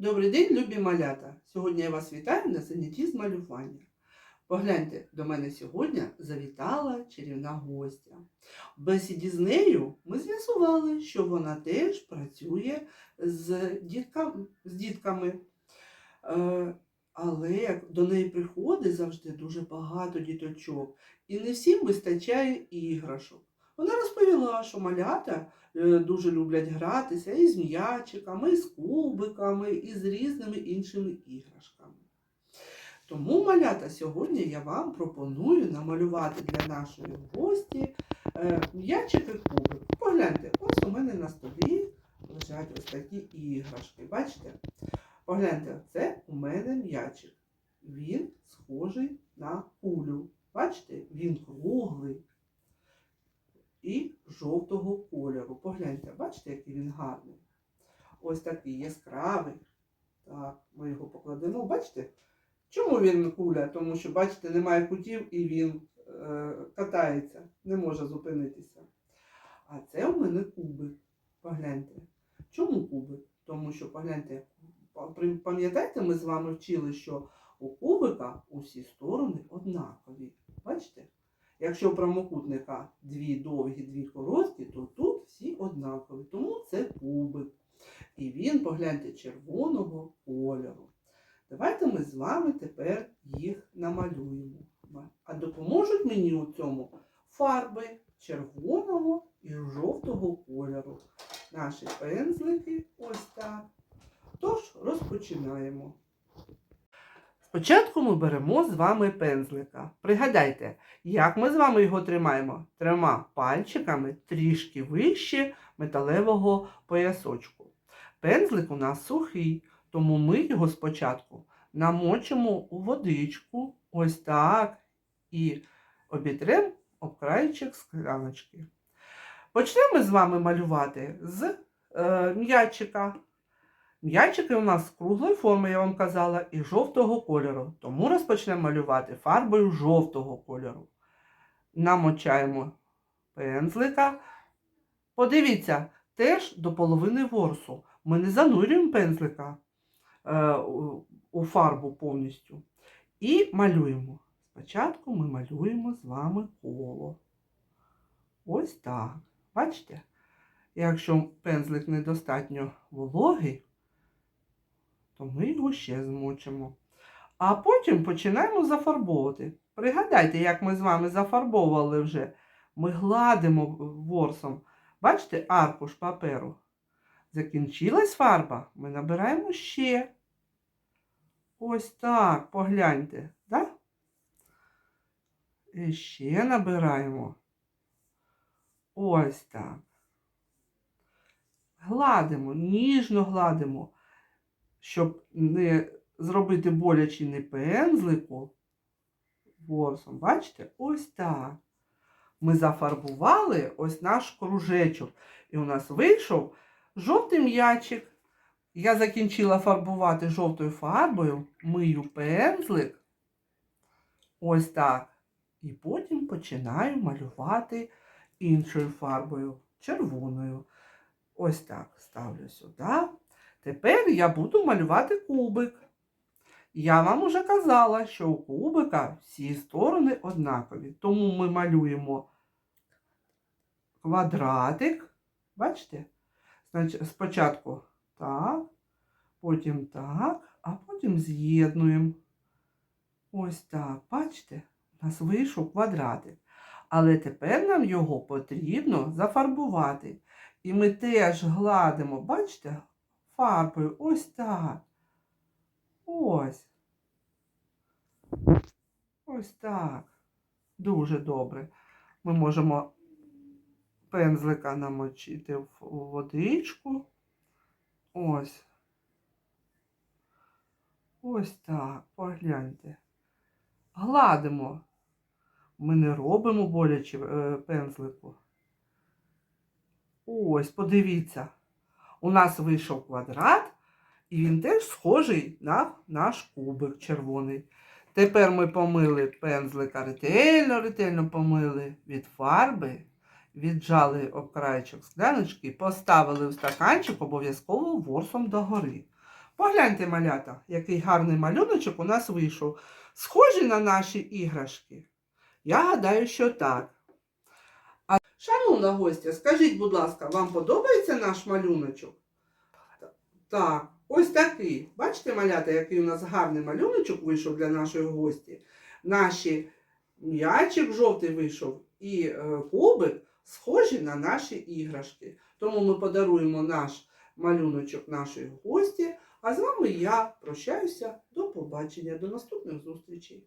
Добрий день, любі малята! Сьогодні я вас вітаю на занятті з малювання. Погляньте, до мене сьогодні завітала чарівна гостя. В бесіді з нею ми з'ясували, що вона теж працює з дітками. З дітками. Е, але до неї приходить завжди дуже багато діточок, і не всім вистачає іграшок. Вона розповіла, що малята е, дуже люблять гратися і з м'ячиками, і з кубиками, і з різними іншими іграшками. Тому, малята, сьогодні я вам пропоную намалювати для нашої гості е, м'ячик і кубик. Погляньте, ось у мене на столі лежать ось такі іграшки. Бачите? Погляньте, це у мене м'ячик. Він схожий на кулю. Бачите, він круглий і жовтого кольору. Погляньте, бачите, який він гарний. Ось такий яскравий. Так, ми його покладемо. Бачите? Чому він куля? Тому що, бачите, немає кутів і він е, катається, не може зупинитися. А це у мене кубик. Погляньте. Чому кубик? Тому що, погляньте, пам'ятаєте, ми з вами вчили, що у кубика усі сторони однакові. Бачите? Якщо прямокутника дві довгі, дві короткі, то тут всі однакові. Тому це кубик. І він, погляньте, червоного кольору. Давайте ми з вами тепер їх намалюємо. А допоможуть мені у цьому фарби червоного і жовтого кольору. Наші пензлики ось так. Тож розпочинаємо. Спочатку ми беремо з вами пензлика. Пригадайте, як ми з вами його тримаємо? Трьома пальчиками трішки вище металевого поясочку. Пензлик у нас сухий, тому ми його спочатку намочимо у водичку, ось так, і обітремо об краєчок скляночки. Почнемо з вами малювати з е, м'ячика. М'ячики у нас круглої форми, я вам казала, і жовтого кольору. Тому розпочнемо малювати фарбою жовтого кольору. Намочаємо пензлика. Подивіться, теж до половини ворсу. Ми не занурюємо пензлика е, у- фарбу повністю. І малюємо. Спочатку ми малюємо з вами коло. Ось так. Бачите? Якщо пензлик недостатньо вологий, то ми його ще змочимо. А потім починаємо зафарбовувати. Пригадайте, як ми з вами зафарбовували вже. Ми гладимо ворсом. Бачите, аркуш паперу. Закінчилась фарба, ми набираємо ще. Ось так, погляньте, да? І ще набираємо. Ось так. Гладимо, ніжно гладимо, щоб не зробити боляче не пензлику ворсом. Бачите? Ось так. Ми зафарбували ось наш кружечок. І у нас вийшов жовтий м'ячик. Я закінчила фарбувати жовтою фарбою, мию пензлик. Ось так. І потім починаю малювати іншою фарбою, червоною. Ось так ставлю сюди. Тепер я буду малювати кубик. Я вам уже казала, що у кубика всі сторони однакові. Тому ми малюємо квадратик. Бачите? Значить, спочатку так, потім так, а потім з'єднуємо. Ось так, бачите? У нас вийшов квадратик. Але тепер нам його потрібно зафарбувати. І ми теж гладимо, бачите, фарбою ось так. Ось. Ось так. Дуже добре. Ми можемо пензлика намочити в водичку. Ось. Ось так, погляньте. Гладимо. Ми не робимо боляче е, пензлику. Ось, подивіться. У нас вийшов квадрат, і він теж схожий на наш кубик червоний. Тепер ми помили пензлика ретельно, ретельно помили від фарби, віджали окраєчок скляночки, поставили в стаканчик обов'язково ворсом догори. Погляньте, малята, який гарний малюночок у нас вийшов. Схожі на наші іграшки? Я гадаю, що так. А шановна гостя, скажіть, будь ласка, вам подобається наш малюночок? Так, ось такий. Бачите, малята, який у нас гарний малюночок вийшов для нашої гості. Наші м'ячик жовтий вийшов і е, кубик схожі на наші іграшки. Тому ми подаруємо наш малюночок нашої гості. А з вами я прощаюся. До побачення, до наступних зустрічей.